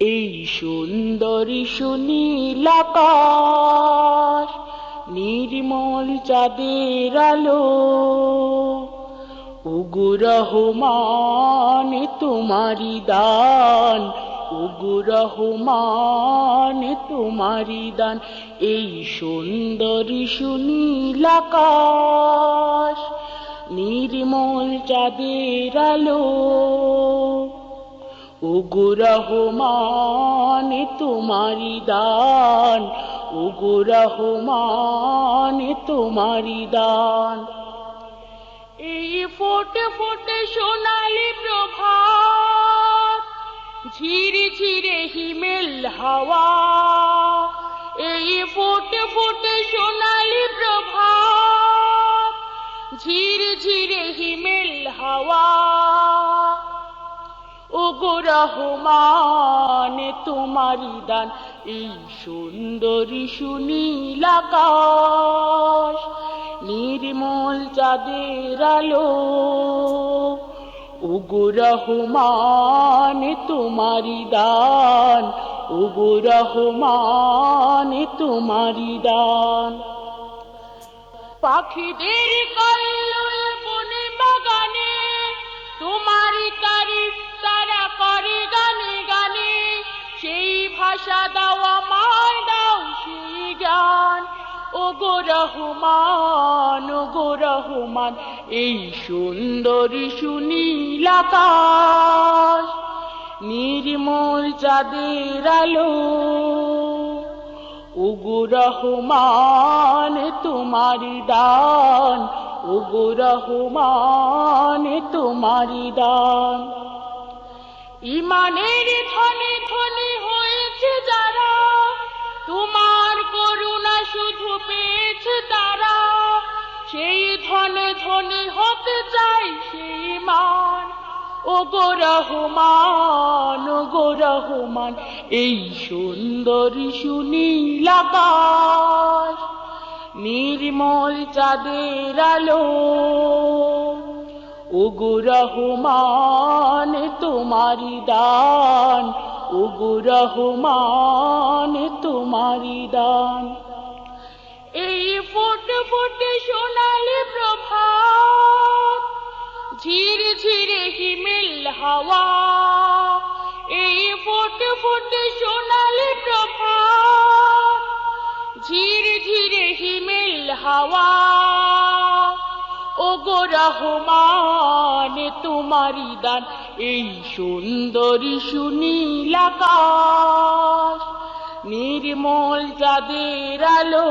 এই সুন্দরী সুনীল নির্মল চাঁদের আলো। উগু রহমান তোমারি দান উগু রহমান তোমারি দান। এই সুন্দরী সুনীল নির্মল চাঁদের আলো। উগু রহমান তোমারি দান উগু রহমান তোমারি দান। এই ফোটে ফোটে সোনালি প্রভাত, ঝিরে ঝিরে হিমেল হাওয়া। এই ফোটে ফোটে সোনালি প্রভাত, ঝিরে ঝিরে হিমেল হাওয়া। ওগো রহমান তোমারি দান, এই সুন্দরী সুনীল আকাশ নির্মল চাঁদের আলো। ওগো রহমান তোমারি দান, ওগো রহমান তোমারি দান। পাখিদের কল্লোল দাও আমায় দাও সেই জ্ঞান ও গো ও গো এই সুন্দরী সুনীল আকাশ নির্মল চাঁদের আলো। উগু রহমান তোমারি দান। উগু রহমান তোমারি দান। ইমানের ধনে ও গো রহমান, ও গো রহমান, এই সুন্দরী সুনীল আকাশ নির্মল চাঁদের আলো। ও গো রহমান, তোমারি দান, ও গো রহমান, তোমারি দান। এই ফুটে ফুটে সোনালি প্রভাত ঝিরে ঝিরে হিমেল হাওয়া। এই ফুটে ফুটে সোনালি প্রভাত ঝিরে ঝিরে হিমেল হাওয়া। ও গো রহমান, তোমারি দান এই সুন্দরী সুনীল আকাশ, নির্মল চাঁদের আলো।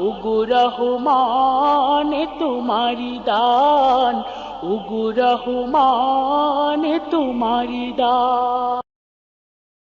ওগো রহমান তোমারি দান ওগো রহমান তোমারি দান।